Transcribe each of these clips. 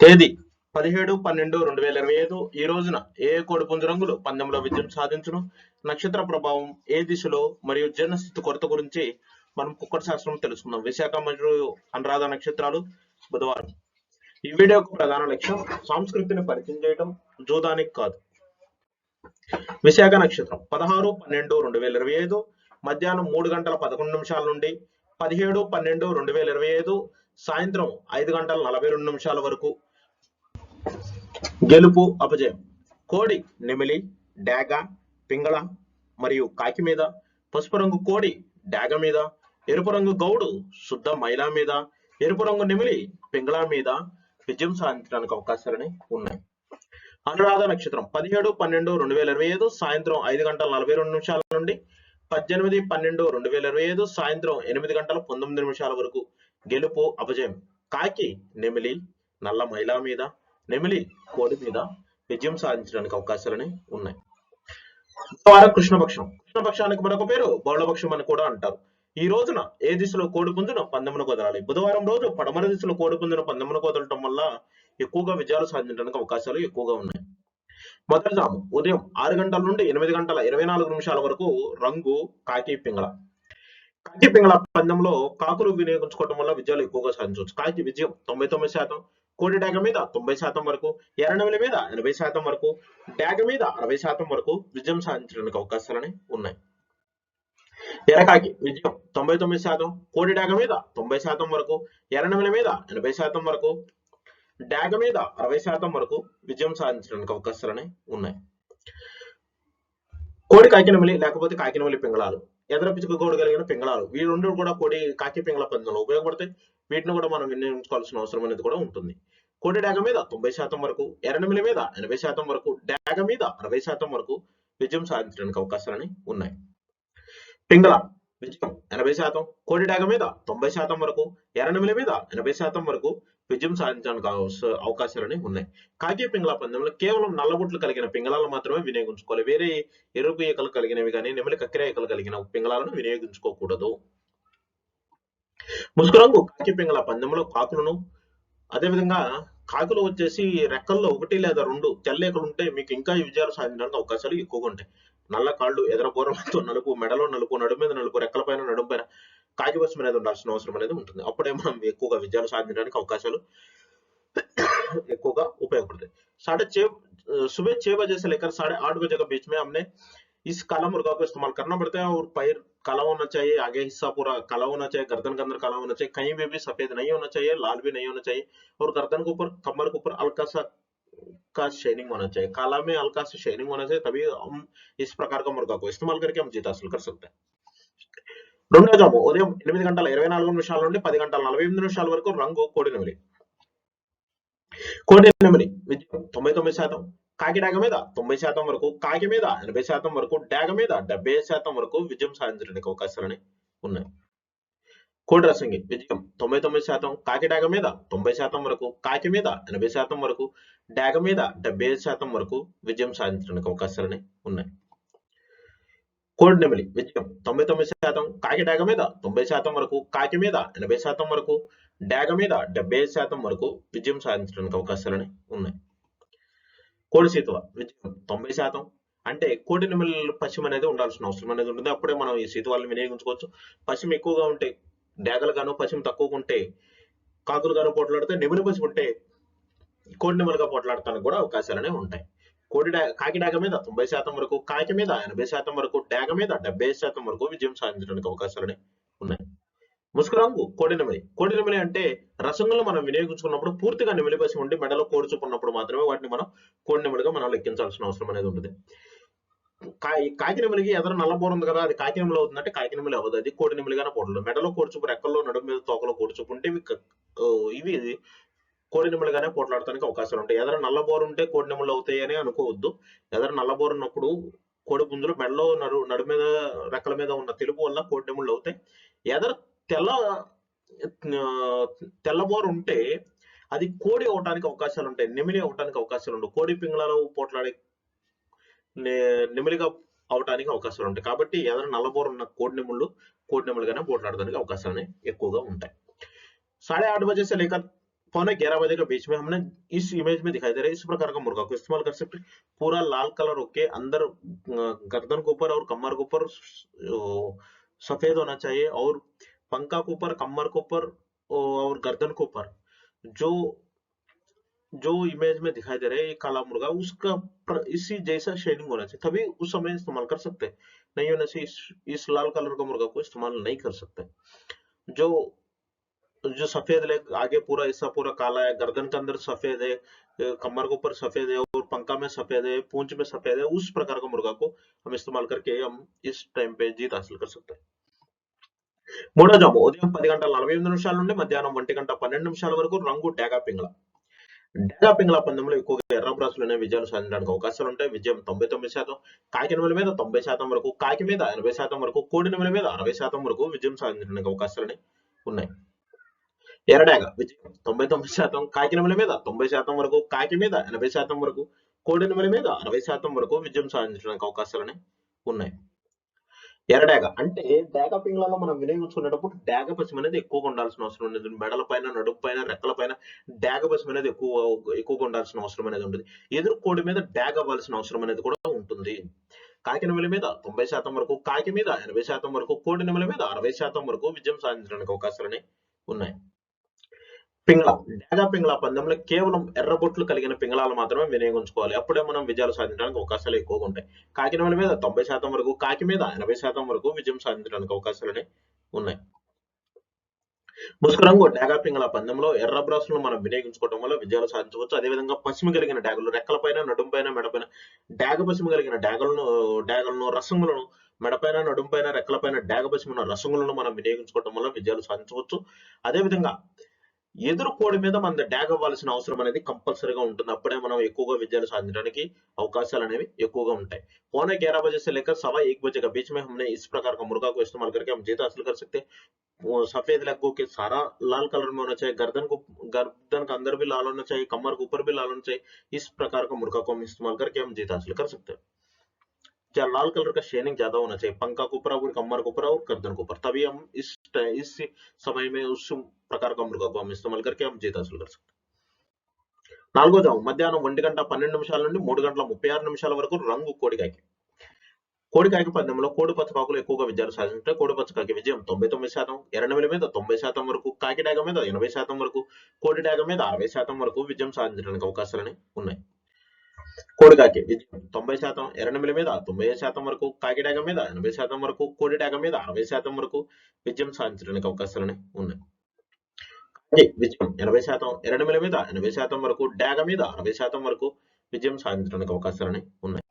తేదీ? పదిహేడు పన్నెండు రెండు వేల ఇరవై ఐదు. ఈ రోజున ఏ కోడి రంగులు పందెంలో విజయం సాధించును? నక్షత్ర ప్రభావం ఏ దిశలో మరియు జీర్ణస్థితి కొరత గురించి మనం కుక్కర శాస్త్రం తెలుసుకుందాం. విశాఖ మరియు అనురాధ నక్షత్రాలు బుధవారం. ఈ వీడియోకు ప్రధాన లక్ష్యం సంస్కృతిని పరిచయం చేయడం జూదానికి కాదు. విశాఖ నక్షత్రం పదహారు పన్నెండు రెండు వేల ఇరవై ఐదు. మధ్యాహ్నం మూడు గంటల పదకొండు నిమిషాల నుండి పదిహేడు పన్నెండు రెండు వేల ఇరవై ఐదు. సాయంత్రం ఐదు గంటల నలభై రెండు నిమిషాల వరకు. గెలుపు అపజయం. కోడి నెమిలి డాగ పింగళ మరియు కాకి మీద పసుపు రంగు కోడి డాగ మీద ఎరుపు రంగు గౌడు శుద్ధ మైలా మీద ఎరుపు రంగు నెమిలి పింగళ మీద విజయం సాధించడానికి అవకాశాలని ఉన్నాయి. అనురాధ నక్షత్రం పదిహేడు పన్నెండు రెండు వేల ఇరవై ఐదు సాయంత్రం ఐదు గంటల నలభై రెండు నిమిషాల నుండి పద్దెనిమిది పన్నెండు రెండు వేల ఇరవై ఐదు సాయంత్రం ఎనిమిది గంటల పంతొమ్మిది నిమిషాల వరకు. గెలుపు అపజయం. కాకి నెమిలి నల్ల మైలా మీద నెమిలి కోడి మీద విజయం సాధించడానికి అవకాశాలని ఉన్నాయి. బుధవారం కృష్ణపక్షం. కృష్ణపక్షానికి మరొక పేరు బౌళపక్షం అని కూడా అంటారు. ఈ రోజున ఏ దిశలో కోడి పుంజును పందెమును కుదరాలి బుధవారం రోజు పడమర దిశలో కోడి పుంజును పందెమును కుదరటం వల్ల ఎక్కువగా విజయాలు సాధించడానికి అవకాశాలు ఎక్కువగా ఉన్నాయి. మొదటి జాము ఉదయం ఆరు గంటల నుండి ఎనిమిది గంటల ఇరవై నాలుగు నిమిషాల వరకు రంగు కాకి పింగళ. కాకి పింగళ పందెంలో కాకులు వినియోగించుకోవడం వల్ల విజయాలు ఎక్కువగా సాధించవచ్చు. కాకి విజయం తొంభై తొమ్మిది శాతం కోడి డాగ మీద తొంభై శాతం వరకు ఎర్రనెమిలి మీద ఎనభై శాతం వరకు డాగ మీద అరవై శాతం వరకు విజయం సాధించడానికి అవకాశాలని ఉన్నాయి. ఎర్రకాకి విజయం తొంభై తొమ్మిది శాతం కోడి డాగ మీద తొంభై శాతం వరకు ఎర్రనెమిలి మీద ఎనభై శాతం వరకు డాగ మీద అరవై శాతం వరకు విజయం సాధించడానికి అవకాశాలని ఉన్నాయి. కోడి కాకినమిలి లేకపోతే కాకినమిలి పింగళాలు. ఎదర పింగళాలు. ఈ రెండు కూడా కోడి కాకి పింగళ పందెంలో ఉపయోగపడతాయి. వీటిని కూడా మనం వినియోగించుకోవాల్సిన అవసరం అనేది కూడా ఉంటుంది. కోడి డాగ మీద తొంభై శాతం వరకు ఎరణమిల మీద ఎనభై శాతం వరకు డాగ మీద అరవై శాతం వరకు విజయం సాధించడానికి అవకాశాలని ఉన్నాయి. పింగళ విజయం ఎనభై శాతం కోడి డాగ మీద తొంభై శాతం వరకు ఎరణమిల మీద ఎనభై శాతం వరకు విజయం సాధించడానికి అవస- అవకాశాలని ఉన్నాయి. కాకి పింగళ పందెంలో కేవలం నల్లగుట్లు కలిగిన పింగళాలను మాత్రమే వినియోగించుకోవాలి. వేరే ఎరుపు ఈకలు కలిగినవి కానీ నెమలి కక్కెర ఈకలు కలిగిన పింగళాలను వినియోగించుకోకూడదు. ముసుకురంగు కాకి పింగళ పందెంలో కాకులను అదేవిధంగా కాకులు వచ్చేసి రెక్కల్లో ఒకటి లేదా రెండు తెల్లేకలు ఉంటే మీకు ఇంకా విజయాలు సాధించడానికి అవకాశాలు ఎక్కువగా ఉంటాయి. నల్ల కాళ్ళు ఎదర నలుపు మెడలో నలుపు నడుము మీద నలుపు రెక్కల పైన నడుము పైన కాకి వశం అనేది ఉండాల్సిన అవసరం అనేది ఉంటుంది అప్పుడే మనం ఎక్కువగా విజయాలు సాధించడానికి అవకాశాలు ఎక్కువగా उपयोगपड़ते साढ़े छह अ, सुबह छह बजे से लेकर साढ़े आठ बजे के बीच में हमने इस काला मुर्गा को इस्तेमाल करना पड़ता है और पैर काला होना चाहिए आगे हिस्सा पूरा काला होना चाहिए गर्दन के अंदर काला होना चाहिए कहीं भी भी सफेद नहीं होना चाहिए लाल भी नहीं होना चाहिए और गर्दन के ऊपर कमर के ऊपर हल्का सा का शेनिंग होना चाहिए काला में हल्का सा शेनिंग होना चाहिए तभी हम इस प्रकार का मुर्गा को इस्तेमाल करके हम जीत हासिल कर सकते हैं రెండో జాము ఉదయం ఎనిమిది గంటల ఇరవై నాలుగు నిమిషాల నుండి పది గంటల నలభై ఎనిమిది నిమిషాల వరకు రంగు కోడి నెమిలి. కోడి నెమిలి విజయం తొంభై తొమ్మిది శాతం కాకి డాగ మీద తొంభై శాతం వరకు కాకి మీద ఎనభై శాతం వరకు డాగ మీద డెబ్బై శాతం వరకు విజయం సాధించడానికి అవకాశాలని ఉన్నాయి. కోడి రసంగి విజయం తొంభై తొమ్మిది శాతం కాకి డాగ మీద తొంభై శాతం వరకు కాకి మీద ఎనభై శాతం వరకు డాగ మీద డెబ్బై శాతం వరకు విజయం సాధించడానికి అవకాశాలని ఉన్నాయి. కోడి నెమిలి విజయం తొంభై తొమ్మిది శాతం కాకి డాగ మీద తొంభై శాతం వరకు కాకి మీద ఎనభై శాతం వరకు డాగ మీద డెబ్బై శాతం వరకు విజయం సాధించడానికి అవకాశాలని ఉన్నాయి. కోడి సీతువ విజయం తొంభై శాతం. అంటే కోడి నెమిలి పశ్చిమ అనేది ఉండాల్సిన అవసరం అనేది ఉంటుంది. అప్పుడే మనం ఈ సీతువాలను వినియోగించుకోవచ్చు. పశ్చిమ ఎక్కువగా ఉంటే డాగలు గాను పశ్చిమ తక్కువగా ఉంటే కాకులు గాను పోట్లాడితే నెమిలి పశ్చిమ ఉంటే కోడి నెమలుగా పోట్లాడటానికి కూడా అవకాశాలనే ఉంటాయి. కోడి డా కాకి డాగ మీద తొంభై శాతం వరకు కాకి మీద ఎనభై శాతం వరకు డాగ మీద డెబ్బై శాతం వరకు విజయం సాధించడానికి అవకాశాలని ఉన్నాయి. ముసుగు రంగు కోడి నెమిలి. కోడి నెమిలి అంటే రసంగులు మనం వినియోగించుకున్నప్పుడు పూర్తిగా నెమిలి ఉండి మెడలో కోడి మాత్రమే వాటిని మనం కోడి నెమిలిగా మనం లెక్కించాల్సిన అవసరం అనేది ఉంటుంది కా- కాకి నెమిలికి ఎదర నల్లబోర ఉంది కదా అది కాకి నెమిలి అవుతుందంటే కాకి నెమిలి అవ్వదు. అది కోడి నెమిలిగానే పోడలు మెడలో కూర్చుపు రెక్కల్లో నడుము మీద తోకలో కోడి ఇవి కోడి నిమ్మలుగానే పోట్లాడటానికి అవకాశాలు ఉంటాయి. ఎదర నల్లబోరు ఉంటే కోడినెమ్మలు అవుతాయి అని అనుకోవద్దు. ఎదర నల్లబోరు ఉన్నప్పుడు కోడి పుంజులు మెడలో నడు నడు మీద రెక్కల మీద ఉన్న తెలుపు వల్ల కోడి నిమ్మలు అవుతాయి. ఎదర తెల్ల తెల్లబోరు ఉంటే అది కోడి అవటానికి అవకాశాలు ఉంటాయి. నిమిలి అవటానికి అవకాశాలు ఉండవు. కోడి పింగళాలు పోట్లాడే నిమిలిగా అవటానికి అవకాశాలు ఉంటాయి. కాబట్టి ఎదర నల్లబోరు ఉన్న కోడి కోడినెములుగానే పోట్లాడడానికి అవకాశాలు ఎక్కువగా ఉంటాయి. సాడే ఆరు బజే లేక पौने ग्यारह बजे के बीच में हमने इस इमेज में दिखाई दे रहा है इस प्रकार का मुर्गा को इस्तेमाल कर सकते पूरा लाल कलर होके अंदर गर्दन के ऊपर और कमर के ऊपर सफ़ेद होना चाहिए और पंखा के ऊपर कमर के ऊपर और गर्दन के ऊपर। जो जो इमेज में दिखाई दे रहा है ये काला मुर्गा उसका इसी जैसा शेडिंग होना चाहिए। तभी उस समय इस्तेमाल कर सकते नहीं होने से इस, इस लाल कलर का मुर्गा को इस्तेमाल नहीं कर सकते। जो जो सफेद लेग आगे पूरा हिस्सा पूरा काला है गर्दन के अंदर सफेद है अ, कमर के ऊपर सफेद है और पंखा में सफेद है पूंछ में सफेद है उस प्रकार का मुर्गा को हम इस्तेमाल करके हम इस टाइम पे जीत हासिल कर सकते हैं మూడో జాము ఉదయం పది గంటల నలభై ఎనిమిది నిమిషాల నుండి మధ్యాహ్నం ఒంటి గంట పన్నెండు నిమిషాల వరకు రంగు డేగా పింగళ డేగా పింగళ పందెంలో ఎక్కువగా ఎర్ర బ్రాసులోనే విజయాలు సాధించడానికి అవకాశాలు ఉంటాయి విజయం తొంభై తొమ్మిది శాతం కాకి నెమల మీద తొంభై శాతం వరకు కాకి మీద ఎనభై శాతం వరకు కోడి నెమల మీద అరవై శాతం వరకు విజయం సాధించడానికి అవకాశాలని ఉన్నాయి ఎరడాగ విజయం. తొంభై తొమ్మిది శాతం కాకినముల మీద తొంభై శాతం వరకు కాకి మీద ఎనభై శాతం వరకు కోడి మీద అరవై శాతం వరకు విజయం సాధించడానికి అవకాశాలని ఉన్నాయి. ఎరడాగ అంటే డాగ పింగ్లలో మనం వినియోగించుకునేటప్పుడు డేగ పశ్చిమ అనేది ఎక్కువగా ఉండాల్సిన అవసరం ఉండదు. మెడల పైన నడుపు పైన రెక్కల పైన డాగ పశ్చిమ అనేది ఎక్కువ ఎక్కువగా ఉండాల్సిన అవసరం అనేది ఉంటుంది ఎదురు కోడి మీద డేగ అవ్వాల్సిన అవసరం అనేది కూడా ఉంటుంది. కాకినముల మీద తొంభై శాతం వరకు కాకి మీద ఎనభై శాతం వరకు కోడి నెమలి మీద అరవై శాతం వరకు విజయం సాధించడానికి అవకాశాలని ఉన్నాయి. పింగళ డేగా పింగళ పందెంలో కేవలం ఎర్రబొట్లు కలిగిన పింగళాలు మాత్రమే వినియోగించుకోవాలి. అప్పుడే మనం విజయాలు సాధించడానికి అవకాశాలు ఎక్కువగా ఉంటాయి. కాకినాడ మీద తొంభై శాతం వరకు కాకి మీద ఎనభై శాతం వరకు విజయం సాధించడానికి అవకాశాలు ఉన్నాయి. ముసుగు రంగు డేగా పింగళ పందెంలో ఎర్ర బ్రాసులను మనం వినియోగించుకోవడం వల్ల విజయాలు సాధించవచ్చు. అదేవిధంగా పశ్చిమ కలిగిన డాగులు రెక్కలపైన నడుంపైన మెడపైన డాగ పశ్చిమ కలిగిన డాగులను డాగులను రసములను మెడపైన నడుంపైన రెక్కలపైన డాగ పశ్చిమ రసములను మనం వినియోగించుకోవడం వల్ల విజయాలు సాధించవచ్చు. అదేవిధంగా ఎదురు కోడి మీద మన డాగ్ అవ్వాల్సిన అవసరం అనేది కంపల్సరీగా ఉంటుంది అప్పుడే మనం ఎక్కువగా విజయాలు సాధించడానికి అవకాశాలు అనేవి ఎక్కువగా ఉంటాయి पौने ग्यारह बजे से लेकर सवा एक बजे के बीच में हमने इस प्रकार का मुर्गा को इस्तेमाल करके हम जीत हासिल कर सकते हैं वो सफेद लग्गू के सारा लाल कलर में होना चाहिए गर्दन को गर्दन का अंदर भी लाल होना चाहिए कमर के ऊपर भी लाल होना चाहिए इस प्रकार का मुर्गा को हम इस्तेमाल करके हम जीत हासिल कर सकते हैं क्या लाल कलर का शेनिंग ज्यादा होना चाहिए पंखा के ऊपर और कमर के ऊपर और गर्दन के ऊपर तभी हम इस इस समय में उस प्रकार का मुर्गा को हम इस्तेमाल करके हम जीत हासिल कर सकते हैं నాలుగో జాము మధ్యాహ్నం ఒంటి గంట పన్నెండు నిమిషాల నుండి మూడు గంటల ముప్పై ఆరు నిమిషాల వరకు రంగు కోడికాయకి కోడికాయకి పందెంలో కోడి పచ్చకాకులు ఎక్కువగా విజయాలు సాధించాయి కోడి పచ్చకాకి విజయం తొంభై తొమ్మిది శాతం ఎర్రనెమిలి మీద తొంభై శాతం వరకు కాకి డాగ మీద ఎనభై శాతం వరకు కోడి డాగ మీద అరవై శాతం వరకు విజయం సాధించడానికి అవకాశాలని ఉన్నాయి కోడిగాకి తొంభై శాతం ఎర్రనెమిలి మీద తొంభై శాతం వరకు కాకిడాగ మీద ఎనభై శాతం వరకు కోడి డాగ మీద అరవై శాతం వరకు విజయం సాధించడానికి అవకాశాలని ఉన్నాయి. విజయం ఎనభై శాతం ఎర్రనెమిలి మీద ఎనభై శాతం వరకు డాగ మీద అరవై శాతం వరకు విజయం సాధించడానికి అవకాశాలని ఉన్నాయి.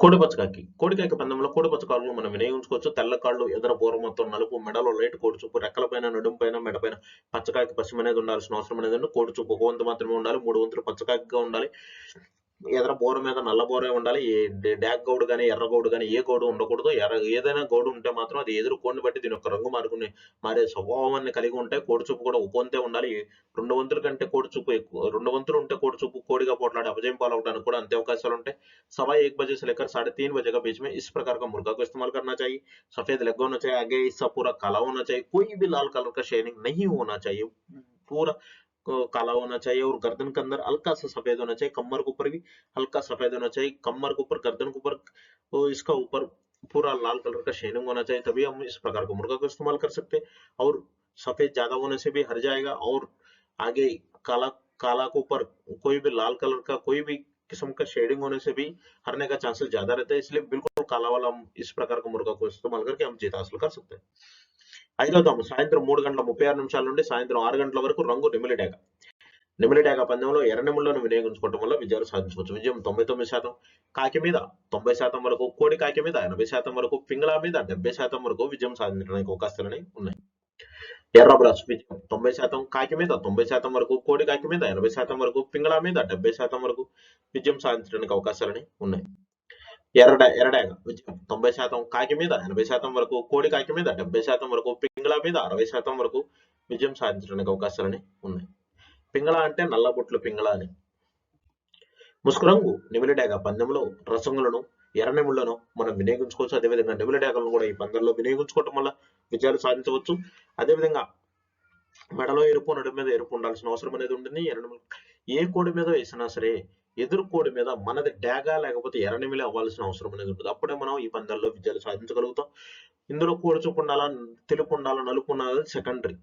కోడి పచ్చకాకి కోడికాకి పందెంలో కోడి పచ్చకాలను మనం వినియోగించుకోవచ్చు. తెల్ల కాళ్ళు ఎదర పూర్వ మొత్తం నలుపు మెడలో లైట్ కోడి చూపు రెక్కల పైన నడుం పైన మెడ పైన పచ్చకాకి పశ్చిమ అనేది ఉండాల్సిన అవసరం అనేది ఉంది. కోడి చూపు ఒక వంతు మాత్రమే ఉండాలి మూడు వంతులు పచ్చకాకిగా ఉండాలి. ఎదర బోర మీద నల్ల బోరే ఉండాలి ఏ డ- డాగ్ గౌడు కానీ ఎర్ర గౌడు కానీ ఏ గౌడు ఉండకూడదు ఎర్ర ఏదైనా గౌడు ఉంటే మాత్రం అది ఎదురు కోడిని బట్టి దీని యొక్క రంగు మారుకునే మారే స్వభావాన్ని కలిగి ఉంటాయి కోడి చూపు కూడా ఒక వంతే ఉండాలి రెండు వంతుల కంటే కోడి చూపు ఎక్కువ రెండు వంతులు ఉంటే కోడి చూపు కోడిగా పోట్లాడి అపజయం పాలవడానికి కూడా అంతే అవకాశాలు ఉంటాయి सवा एक बजे से लेकर साढ़े तीन बजे के बीच में इस प्रकार का मुर्गा को इस्तेमाल करना चाहिए सफेद लेग होना चाहिए आगे हिस्सा पूरा काला होना चाहिए कोई भी लाल कलर का शेनिंग नहीं होना चाहिए पूरा अ, काला होना चाहिए और गर्दन के अंदर हल्का सा सफ़ेद होना चाहिए, कमर के ऊपर भी हल्का सफ़ेद होना चाहिए, कमर के ऊपर, गर्दन के ऊपर इसका ऊपर पूरा लाल कलर का शेनिंग होना चाहिए, तभी हम इस प्रकार का मुर्गा को इस्तेमाल कर सकते हैं, और सफ़ेद ज़्यादा होने से भी हर जाएगा, और आगे काला काला के ऊपर कोई भी लाल कलर का कोई भी किस्म का शेडिंग होने से भी हरने का चांसेस ज़्यादा रहता है, इसलिए बिल्कुल काला वाला हम इस प्रकार का मुर्गा को इस्तेमाल करके हम जीत हासिल कर सकते हैं ఐదో తాము సాయంత్రం మూడు గంటల ముప్పై ఆరు నిమిషాల నుండి సాయంత్రం ఆరు గంటల వరకు రంగు నిమిలి డాగ నిమిలి డాగ పందెంలో ఎర్ర నిములను వినియోగించుకోవడం వల్ల విజయాలు సాధించవచ్చు విజయం తొంభై తొమ్మిది శాతం కాకి మీద తొంభై శాతం వరకు కోడి కాకి మీద ఎనభై శాతం వరకు పింగళా మీద డెబ్బై శాతం వరకు విజయం సాధించడానికి అవకాశాలని ఉన్నాయి ఎర్ర బ్రాస్ విజయం తొంభై శాతం కాకి మీద తొంభై శాతం వరకు కోడి కాకి మీద ఎనభై శాతం వరకు పింగళా మీద డెబ్బై శాతం వరకు విజయం సాధించడానికి అవకాశాలని ఉన్నాయి ఎర్రడ ఎర్రడాగ విజయం తొంభై శాతం కాకి మీద ఎనభై శాతం వరకు కోడి కాకి మీద డెబ్బై శాతం వరకు పింగళా మీద అరవై శాతం వరకు విజయం సాధించడానికి అవకాశాలని ఉన్నాయి పింగళ అంటే నల్లబొట్లు పింగళ అని ముసుకురంగు నిమిలి డాగ పందెంలో రసంగులను ఎర్ర నిముళ్ళను మనం వినియోగించుకోవచ్చు అదేవిధంగా నిమిలి డాగలను కూడా ఈ పందెంలో వినియోగించుకోవటం వల్ల విజయాలు సాధించవచ్చు అదేవిధంగా మెడలో ఎరుపు నడుము మీద ఎరుపు ఉండాల్సిన అవసరం అనేది ఉంటుంది ఎర్రనిమిలి ఏ కోడి మీద వేసినా సరే ఎదురు కోడి మీద మనది డాగా లేకపోతే ఎర్రనిమిలి అవ్వాల్సిన అవసరం అనేది ఉంటుంది. అప్పుడే మనం ఈ పందాల్లో విజయాలు సాధించగలుగుతాం. ఇందులో కోడి ఉండాలా తెలుపు ఉండాలా నలుపు ఉండాలా సెకండరీ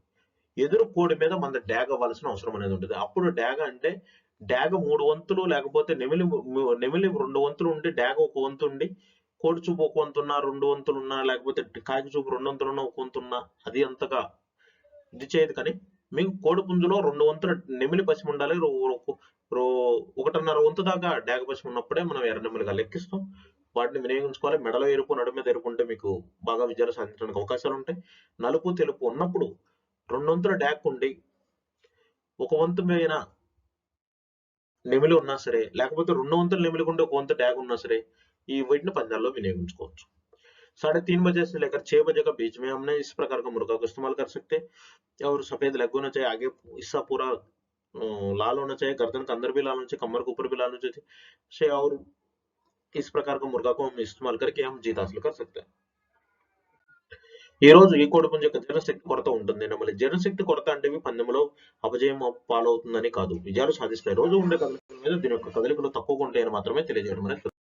ఎదురు కోడి మీద మన డాగ్ అవ్వాల్సిన అవసరం అనేది ఉంటుంది. అప్పుడు డాగ్ అంటే డాగ్ మూడు వంతులు లేకపోతే నెమిలి నెమిలి రెండు వంతులు ఉండి డాగ్ ఒక వంతు ఉండి కోడి చూపు ఒక వంతు ఉన్నా రెండు వంతులు ఉన్నా లేకపోతే కాకి చూపు రెండు వంతులున్నా ఒక వంతున్నా అది అంతగా ఇది చేయదు కానీ మీకు కోడి పుంజులో రెండు వంతుల నెమిలి పశ్చిమ ఉండాలి. రో- రో- ఒకటిన్నర వంతు దాకా డేగ పశ్చిమ ఉన్నప్పుడే మనం ఎర్ర నెమిలిగా లెక్కిస్తాం. వాటిని వినియోగించుకోవాలి. మెడలో ఎరుపు నడు మీద ఎరుపు ఉంటే మీకు బాగా విజయాలు సాధించడానికి అవకాశాలు ఉంటాయి. నలుపు తెలుపు ఉన్నప్పుడు రెండు వంతుల డాక్ ఉండి ఒక వంతు మీద నెమిలి ఉన్నా సరే లేకపోతే రెండు వంతుల నెమిలి ఒక వంతు డ్యాగ్ ఉన్నా సరే ఈ వీటిని పందాల్లో వినియోగించుకోవచ్చు. साढ़े तीन बजे से लेकर छह बजे का बीच में हमने इस प्रकार का मुर्गा को इस्तेमाल कर सकते हैं और सफेद लेग होना चाहिए आगे हिस्सा पूरा अ, लाल होना चाहिए गर्दन के अंदर भी लाल होना चाहिए कमर के ऊपर भी लाल होना चाहिए से और इस प्रकार का मुर्गा को हम इस्तेमाल करके हम जीत हासिल कर सकते हैं ఈ రోజు ఈ కోడి పుంజు యొక్క జీర్ణశక్తి కొరత ఉంటుంది నమ్మలి జీర్ణశక్తి కొరత అంటే ఇవి పందెంలో అపజయం పాలవుతుందని కాదు విజయాలు సాధిస్తాయి రోజు ఉండే కదలికల మీద దీని యొక్క కదలికలు తక్కువగా ఉంటాయని మాత్రమే తెలియజేయడం అనేది